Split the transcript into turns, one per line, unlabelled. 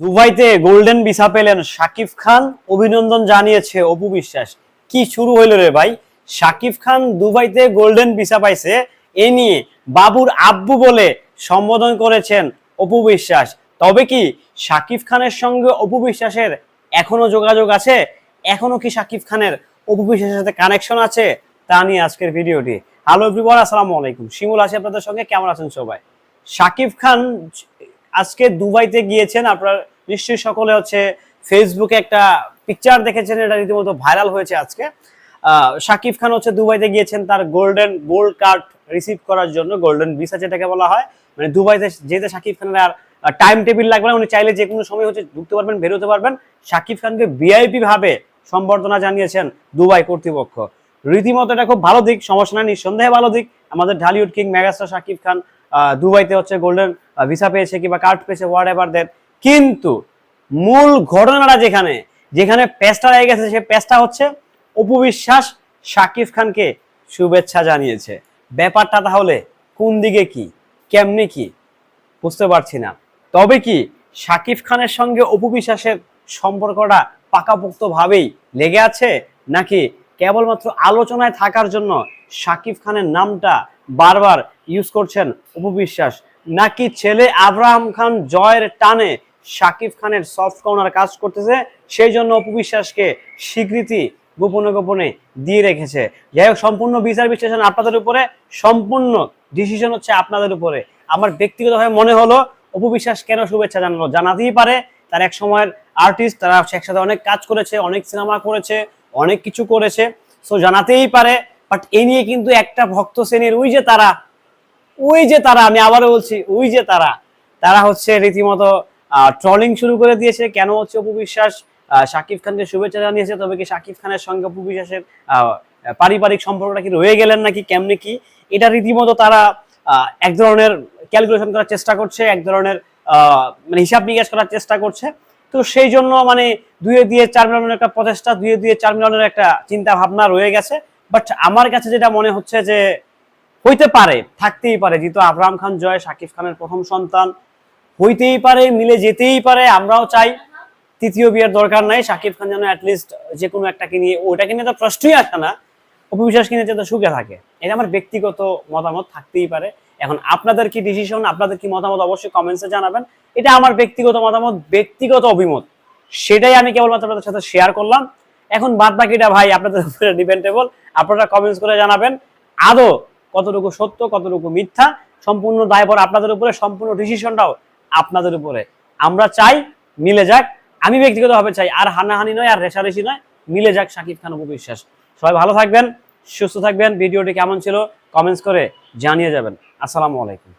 দুবাইতে golden visa পেলেন শাকিব খান। অভিনন্দন জানিয়েছে অপু বিশ্বাস। কি শুরু হইল রে ভাই? শাকিব খান দুবাইতে গোল্ডেন ভিসা পাইছে, এ নিয়ে বাবুর আব্বু বলে সম্বোধন করেছেন অপু বিশ্বাস। তবে কি শাকিব খানের সঙ্গে অপু বিশ্বাসের এখনও যোগাযোগ আছে? এখনও কি শাকিব খানের অপু বিশ্বাসের সাথে কানেকশন আছে? তা নিয়ে আজকের ভিডিওটি। হ্যালো এভরিওয়ান আসসালামু আলাইকুম। শিমুল আছে আপনাদের সঙ্গে। কেমন আছেন সবাই? শাকিব খান আজকে দুবাইতে গিয়েছেন, আপনার নিশ্চয়ই সকলে হচ্ছে ফেসবুকে একটা পিকচার দেখেছেন, এটা রীতিমতো ভাইরাল হয়েছে আজকে। শাকিব খান হচ্ছে দুবাইতে গিয়েছেন, তার গোল্ডেন গোল্ড কার্ড রিসিভ করার জন্য গোল্ডেন ভিসা যেটাকে বলা হয়। মানে দুবাইতে যেতে শাকিব খানের আর টাইম টেবিল লাগবে না, উনি চাইলে যে কোনো সময় হচ্ছে ঢুকতে পারবেন, বেরোতে পারবেন। শাকিব খানকে ভিআইপি ভাবে সম্বর্ধনা জানিয়েছেন দুবাই কর্তৃপক্ষ। রীতিমতো এটা খুব ভালো দিক, সমস্যা না নিঃসন্দেহে ভালো দিক। আমাদের ঢালিউড কিং মেগাস্টার শাকিব খান দুবাইতে হচ্ছে গোল্ডেন ভিসা পেয়েছে কিংবা কার্ড পেয়েছে হোয়াট এভার দেন কিন্তু মূল ঘটনাটা যেখানে যেখানে পেস্টা রয়ে গেছে সে পেস্টা হচ্ছে অপবিশ্বাস শাকিব খানকে শুভেচ্ছা জানিয়েছে। ব্যাপারটা তাহলে কোন দিকে কি, কেমনি কি, বুঝতে পারছি না। তবে কি শাকিব খানের সঙ্গে অপবিশ্বাসের সম্পর্কটা পাকাপোক্ত ভাবেই লেগে আছে, নাকি কেবলমাত্র আলোচনায় থাকার জন্য শাকিব খানের নামটা বারবার ইউজ করছেন অপু বিশ্বাস? নাকি ছেলে আব্রাহাম খান জয়ের টানে শাকিব খানের সফট কর্নার কাজ করতেছে, সেই জন্য অপু বিশ্বাসকে স্বীকৃতি গোপনে গোপনে দিয়ে রেখেছে। যাই হোক, সম্পূর্ণ বিচার বিশ্লেষণ আপনাদের উপরে, সম্পূর্ণ ডিসিশন হচ্ছে আপনাদের উপরে। আমার ব্যক্তিগতভাবে মনে হলো, অপু বিশ্বাস কেন শুভেচ্ছা জানালো জানাতেই পারে, তার এক সময়ের আর্টিস্ট তারা একসাথে অনেক কাজ করেছে, অনেক সিনেমা করেছে, অনেক কিছু করেছে। সো জানাতেই পারে বাট এই নিয়ে কিন্তু একটা ভক্ত শ্রেণির ওই যে তারা ওই যে তারা, আমি আবারও বলছি, ওই যে তারা তারা হচ্ছে রীতিমতো ট্রলিং শুরু করে দিয়েছে। কেন হচ্ছে অপু বিশ্বাস শাকিব খানকে শুভেচ্ছা জানিয়েছে? তবে কি শাকিব খানের সঙ্গে অপু বিশ্বাসের পারিবারিক সম্পর্কটা কি রয়ে গেলেন নাকি, কেমনে কি? এটা রীতিমতো তারা এক ধরনের ক্যালকুলেশন করার চেষ্টা করছে, এক ধরনের মানে হিসাব নিকাশ করার চেষ্টা করছে। তো সেই জন্য মানে দুয়ে দিয়ে চার মিলিয়নের একটা প্রচেষ্টা, দুয়ে দিয়ে চার মিলিয়নের একটা চিন্তা ভাবনা রয়ে গেছে। বাট আমার কাছে যেটা মনে হচ্ছে যে হইতে পারে, থাকতেই পারে। যেহেতু আবরাম খান জয়, শাকিব খানের প্রথম সন্তান, হইতেই পারে, মিলে যেতেই পারে, আমরাও চাই। তৃতীয় বিয়ের দরকার নাই, শাকিব খান যেন অ্যাটলিস্ট যে কোনো একটাকে নিয়ে ওটাকে নিয়ে তো প্রশ্নই আসে না, অপবিশ্বাস কিনে যাতে সুখে থাকে। এটা আমার ব্যক্তিগত মতামত, থাকতেই পারে। এখন আপনাদের কি ডিসিশন আপনাদের কি মতামত অবশ্যই কমেন্টসে জানাবেন। এটা আমার ব্যক্তিগত মতামত, ব্যক্তিগত অভিমত। সেটাই আমি কেবলমাত্র আপনাদের সাথে শেয়ার করলাম। এখন বাদ বাকিটা ভাই, আপনাদের উপরে ডিপেন্ডেবল আপনারা কমেন্টস করে জানাবেন। আদৌ কতটুকু সত্য, কতটুকু মিথ্যা, সম্পূর্ণ দায়ভার আপনাদের উপরে, সম্পূর্ণ ডিসিশনটাও আপনাদের উপরে। আমরা চাই মিলে যাক। আমি ব্যক্তিগতভাবে চাই আর হানাহানি নয়, আর রেশারেশি নয়, মিলে যাক শাকিব খান উপবিশ্বাস সবাই ভালো থাকবেন, সুস্থ থাকবেন। ভিডিওটি কেমন ছিল কমেন্টস করে জানিয়ে যাবেন। আসসালামু আলাইকুম।